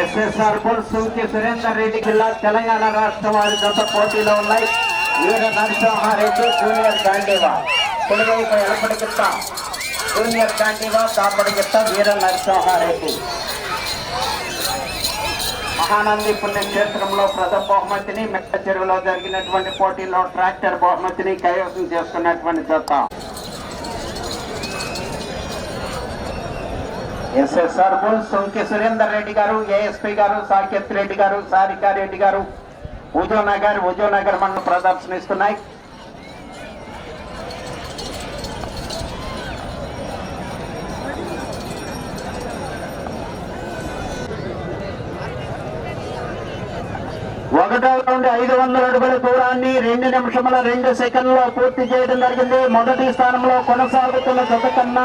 SSR bull Sunki Surender Reddy జిల్లా తెలంగాణ రాష్ట్రం వారి గత పోటీలో ఉన్నాయి. వీర నరసింహారెడ్డి జూనియర్ గాంధీవా. కుడివైపు ఎలపడిగిత్త జూనియర్ గాంధీవా కాపడిగిత్త వీర నరసింహారెడ్డి. మహానంది పుణ్యక్షేత్రంలో ప్రథమ బహుమతిని మెట్ట చెరువులో జరిగినటువంటి పోటీలో ట్రాక్టర్ బహుమతిని కైవసం చేసుకున్నటువంటి జత. ఎస్ఎస్ఆర్ బుల్ సొంకి సురేందర్ రెడ్డి గారు ఏఎస్పీ గారు సాకేత్ రెడ్డి గారు సారికా రెడ్డి గారు ఉజోనగర్ ఉజోనగర్ మండలం ప్రదర్శనిస్తున్నాయి. ఒకటో రౌండ్ ఐదు వందల అడుగుల దూరాన్ని రెండు నిమిషముల రెండు సెకండ్లో పూర్తి చేయడం జరిగింది. మొదటి స్థానంలో కొనసాగుతున్న జత కన్నా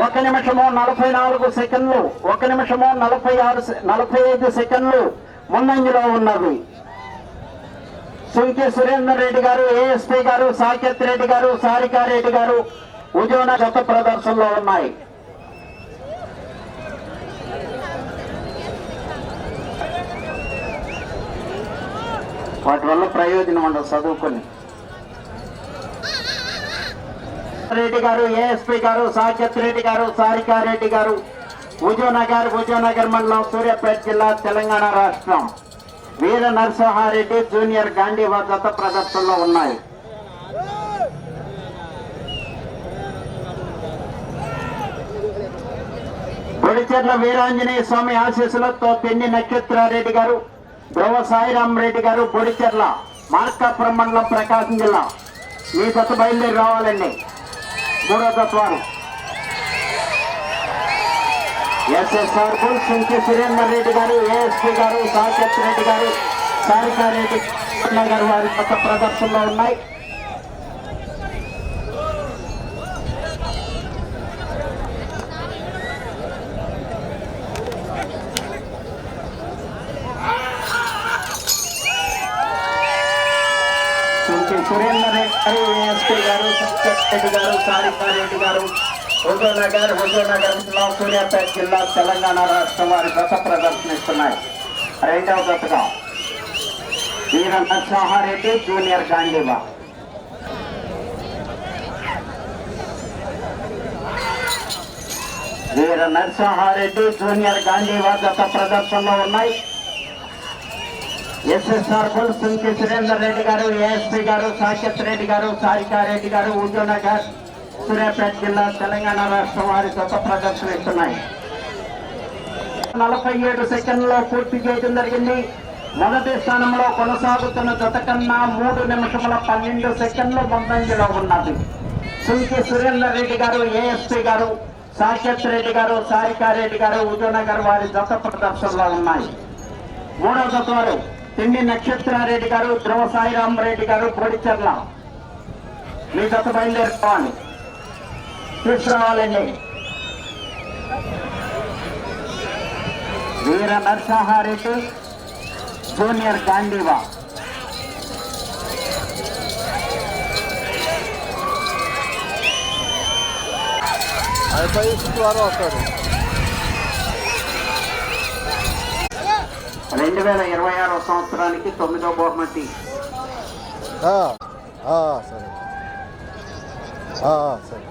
ఒక నిమిషము నలభై నాలుగు సెకండ్లు ఒక నిమిషము నలభై ఆరు సె- నలభై ఐదు సెకండ్లు ముందంజలో ఉన్నవి. సుంకి సురేందర్ రెడ్డి గారు ఏఎస్పీ గారు సాకేత్ రెడ్డి గారు సారికా రెడ్డి గారు ఉజోన జత ప్రదర్శనలో ఉన్నాయి. వాటి వల్ల ప్రయోజనం ఉండదు చదువుకొని. రెడ్డి గారు ఏఎస్పీ గారు సాకేత్ రెడ్డి గారు సారికారెడ్డి గారు ఉజోనగర్ ఉజోనగర్ మండలం సూర్యాపేట జిల్లా తెలంగాణ రాష్ట్రం. వీర నరసింహారెడ్డి జూనియర్ గాంధీ జత ప్రదర్శనలో ఉన్నాయి. గుడిచెర్ల వీరాంజనేయ స్వామి ఆశీస్సులతో పెన్ని నక్షత్రారెడ్డి గారు ధ్రువ సాయిరాం రెడ్డి గారు బొడిచెర్ల మార్కాపురం మండలం ప్రకాశం జిల్లా. మీ కొత్త బయలుదేరి రావాలండి. మూడో తత్వాలు ఎస్ఎస్ఆర్కు సుంకి సురేందర్ రెడ్డి గారు ఏఎస్పీ గారు సాకేత్ రెడ్డి గారు సారికా రెడ్డి గారు వారి కొత్త ప్రదర్శనలో సురేందర్ గారు ఏఎస్పీ గారు సాకేత్ రెడ్డి గారు సారికా రెడ్డి గారు హుజూర్నగర్ హుజూర్నగర్ జిల్లా సూర్యాపేట జిల్లా తెలంగాణ రాష్ట్రం వారి గత ప్రదర్శనిస్తున్నాయి. రెండవ గతగా వీర నరసింహారెడ్డి జూనియర్ గాంధీవా వీర నరసింహారెడ్డి జూనియర్ గాంధీవా గత ప్రదర్శనలో ఉన్నాయి. ఎస్ఎస్ఆర్ కుల్ సుంకి సురేందర్ రెడ్డి గారు ఏఎస్పీ గారు సాక్షత్ రెడ్డి గారు సారికా రెడ్డి గారు ఉద్యోనగర్ సూర్యాపేట జిల్లా తెలంగాణ రాష్ట్రం వారి గత ప్రదర్శన ఇస్తున్నాయి నలభై ఏడు సెకండ్లో పూర్తి చేయడం జరిగింది. మొదటి స్థానంలో కొనసాగుతున్న జత కన్నా మూడు నిమిషముల పన్నెండు సెకండ్లు ముందంజలో ఉన్నది. సుంకి సురేందర్ రెడ్డి గారు ఏఎస్పీ గారు సాక్షత్ రెడ్డి గారు సారికా రెడ్డి గారు ఉదయనగర్ వారి జత ప్రదర్శనలో ఉన్నాయి. మూడవ జత వారు. తిండి నక్షత్రారెడ్డి గారు ధ్రువ సాయిరాం రెడ్డి గారు కోడిచర్ల. మీ గత బయలుదేరుకోవాలి తీసుకురావాలండి. వీర నరసింహారెడ్డి జూనియర్ గాంధీవా. అయిపోయి శుక్రవారం వస్తాడు. రెండు వేల ఇరవై ఆరో సంవత్సరానికి తొమ్మిదో బహుమతి. సరే. సరే.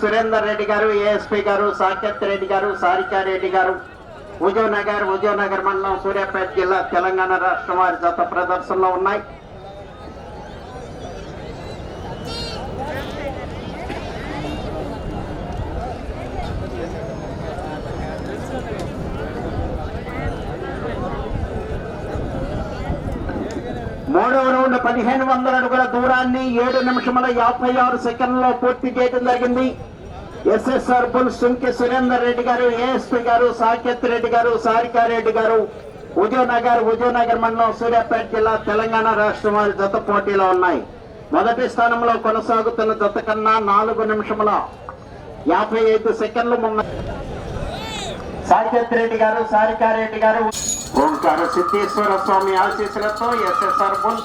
సురేందర్ రెడ్డి గారు ఏఎస్పీ గారు సాకేత్ రెడ్డి గారు సారికా రెడ్డి గారు. ఉదయనగర్ ఉదయనగర్ మండలం సూర్యాపేట జిల్లా తెలంగాణ రాష్ట్రం వారి జత ప్రదర్శనలో ఉన్నాయి. మూడవ రౌండ్ పదిహేను వందల అడుగుల దూరాన్ని ఏడు నిమిషముల యాభై ఆరు సెకండ్లో పూర్తి చేయడం జరిగింది. ఎస్ఎస్ఆర్ బుల్ సుంకి సురేందర్ రెడ్డి గారు ఏఎస్పీ గారు సాకేత్ రెడ్డి గారు సారికా రెడ్డి గారు ఉదయనగర్ ఉదయనగర్ మండలం సూర్యాపేట జిల్లా తెలంగాణ రాష్ట్రం వారి జత పోటీలో ఉన్నాయి. మొదటి స్థానంలో కొనసాగుతున్న జత కన్నా నాలుగు నిమిషముల యాభై ఐదు సెకండ్లు ముందు సాకేత్ రెడ్డి గారు సారికా రెడ్డి గారు ఓంకార సిద్ధేశ్వర స్వామి ఆశీస్సులతో ఎస్ఎస్ఆర్ బుల్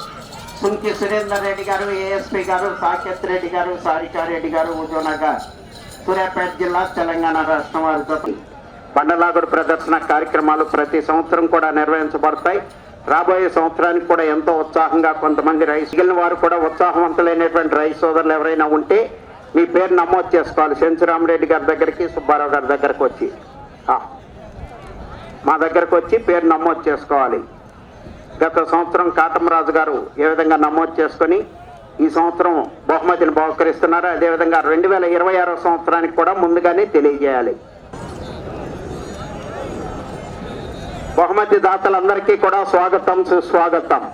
సుంకి సురేందర్ రెడ్డి గారు ఏఎస్పీ గారు సాకేత్ రెడ్డి గారు సారికారెడ్డి గారు ఉజోనగర్ సూర్యాపేట జిల్లా తెలంగాణ రాష్ట్రం వారితో బండలాగుడు ప్రదర్శన కార్యక్రమాలు ప్రతి సంవత్సరం కూడా నిర్వహించబడతాయి. రాబోయే సంవత్సరానికి కూడా ఎంతో ఉత్సాహంగా కొంతమంది రైస్ మిగిలిన వారు కూడా ఉత్సాహవంతులైనటువంటి రైస్ సోదరులు ఎవరైనా ఉంటే మీ పేరు నమోదు చేసుకోవాలి. సెంచురామరెడ్డి గారి దగ్గరికి సుబ్బారావు గారి దగ్గరకు వచ్చి. మా దగ్గరకు వచ్చి పేరు నమోదు చేసుకోవాలి. గత సంవత్సరం కాటమరాజు గారు ఏ విధంగా నమోదు చేసుకొని ఈ సంవత్సరం బహుమతిని బహుకరిస్తున్నారు? అదేవిధంగా రెండు వేల ఇరవై ఆరో సంవత్సరానికి కూడా ముందుగానే తెలియజేయాలి. బహుమతి దాతలందరికీ కూడా స్వాగతం సుస్వాగతం.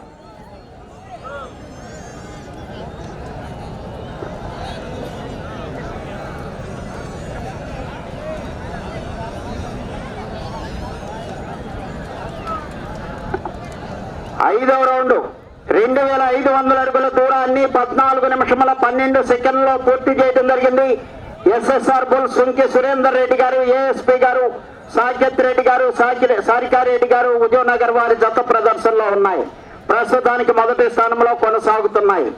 ఐదవ రౌండ్. రెండు వేల ఐదు వందల అడుగుల దూరాన్ని పద్నాలుగు నిమిషముల పన్నెండు సెకండ్లో పూర్తి చేయడం జరిగింది. ఎస్ఎస్ఆర్ బుల్ సుంకి సురేందర్ రెడ్డి గారు ఏఎస్పీ గారు సాకేత్ రెడ్డి గారు సాకి- సారికారెడ్డి గారు ఉదయనగర్ వారి జత ప్రదర్శనలో ఉన్నాయి. ప్రస్తుతానికి మొదటి స్థానంలో కొనసాగుతున్నాయి.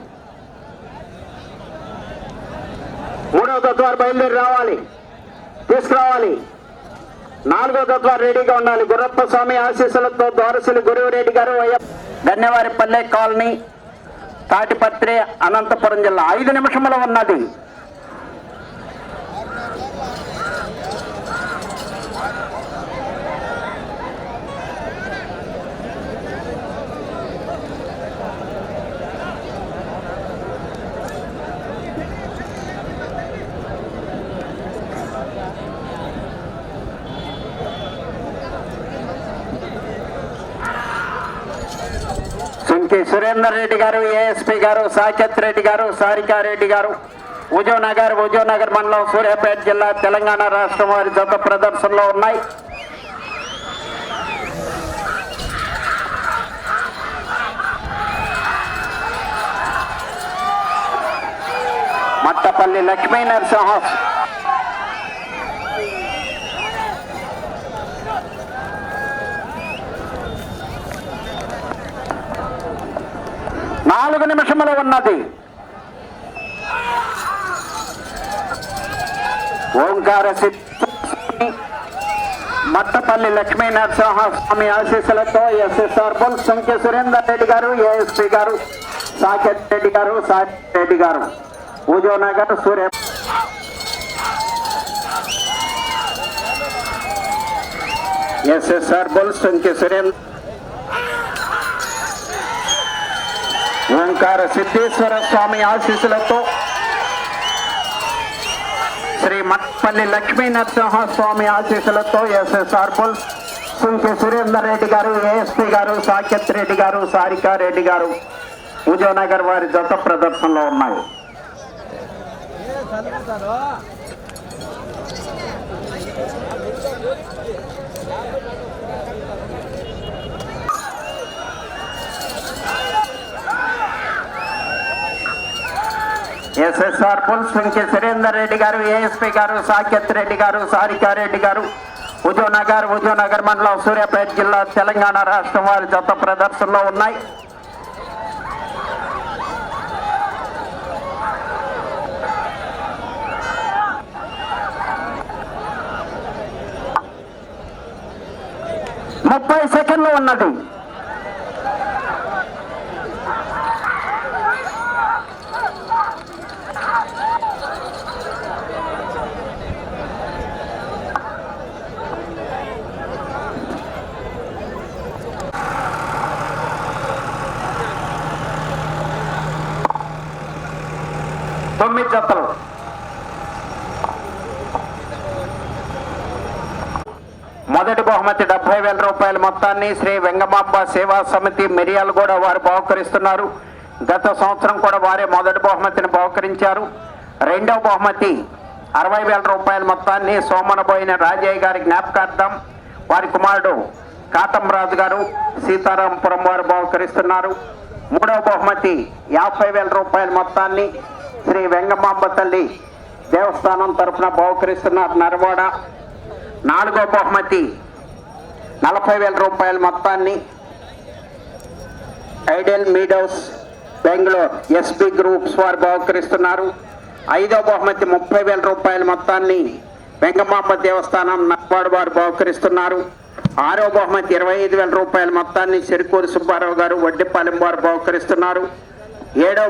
మూడవ తత్వాలు బయలుదేరి రావాలి. తీసుకురావాలి. నాలుగో తత్వాలు రెడీగా ఉండాలి. గురప్ప స్వామి ఆశీస్సులతో దొరసని గురువు రెడ్డి గారు గన్యవారిపల్లె కాలనీ తాటిపత్రి అనంతపురం జిల్లా. ఐదు నిమిషముల ఉన్నది. సుంకి సురేందర్ రెడ్డి గారు ఏఎస్పీ గారు సాకేత్ రెడ్డి గారు సారికారెడ్డి గారు ఉజయనగర్ ఉజయనగర్ మండలం సూర్యాపేట జిల్లా తెలంగాణ రాష్ట్రం వారి జత ప్రదర్శనలో ఉన్నాయి. మట్టపల్లి లక్ష్మీ నరసింహ నాలుగు నిమిషములు ఉన్నది. ఓంకార సిద్ధి మట్టపల్లి లక్ష్మీ నరసింహ స్వామి ఆశీస్సులతో ఎస్ఎస్ఆర్ బుల్ సంఖ్య సురేందర్ రెడ్డి గారు ఏఎస్పీ గారు సాకేత్ రెడ్డి గారు సాకేత్ రెడ్డి గారు. ఉజోనగర్ సూర్య ఎస్ఎస్ఆర్ బుల్ సంఖ్య సురేందర్ ఓంకార సిద్ధేశ్వర స్వామి ఆశీస్సులతో శ్రీ మట్పల్లి లక్ష్మీ నరసింహ స్వామి ఆశీస్సులతో ఎస్ఎస్ఆర్ బుల్ సుంకి సురేందర్ రెడ్డి గారు ఏఎస్పీ గారు సాకేత్ రెడ్డి గారు సారికా రెడ్డి గారు ఉజయనగర్ వారి జత ప్రదర్శనలో ఉన్నాయి ఎస్ఎస్ఆర్ పుల్ సురేందర్ రెడ్డి గారు ఏఎస్పీ గారు సాకేత్ రెడ్డి గారు సారికా రెడ్డి గారు ఉజయనగర్ ఉజయనగర్ మండలం సూర్యాపేట జిల్లా తెలంగాణ రాష్ట్రం వారి జత ప్రదర్శనలో ఉన్నాయి. ముప్పై సెకండ్లు ఉన్నది. తొమ్మిది జతలు. మొదటి బహుమతి డెబ్బై వేల రూపాయల మొత్తాన్ని శ్రీ వెంగమాంబ సేవా సమితి మిరియాలు కూడా వారు బహుకరిస్తున్నారు. గత సంవత్సరం కూడా వారే మొదటి బహుమతిని బహుకరించారు. రెండవ బహుమతి అరవై వేల రూపాయల మొత్తాన్ని సోమనబోయిన రాజయ్య గారి జ్ఞాపకార్థం వారి కుమారుడు కాటం రాజు గారు సీతారాంపురం వారు బహుకరిస్తున్నారు. మూడవ బహుమతి యాభై వేల రూపాయల మొత్తాన్ని శ్రీ వెంగమాంబ తల్లి దేవస్థానం తరఫున బహుకరిస్తున్నారు నరవాడ. నాలుగో బహుమతి. నలభై వేల రూపాయల మొత్తాన్ని ideal meadows Bengaluru SB groups వారు బహుకరిస్తున్నారు. ఐదో బహుమతి ముప్పై వేల రూపాయల మొత్తాన్ని వెంగమాంబ దేవస్థానం నక్వాడు వారు బహుకరిస్తున్నారు. ఆరో బహుమతి ఇరవై ఐదు వేల రూపాయల మొత్తాన్ని చెరుకూరు సుబ్బారావు గారు వడ్డిపాలెం వారు బహుకరిస్తున్నారు. ఏడో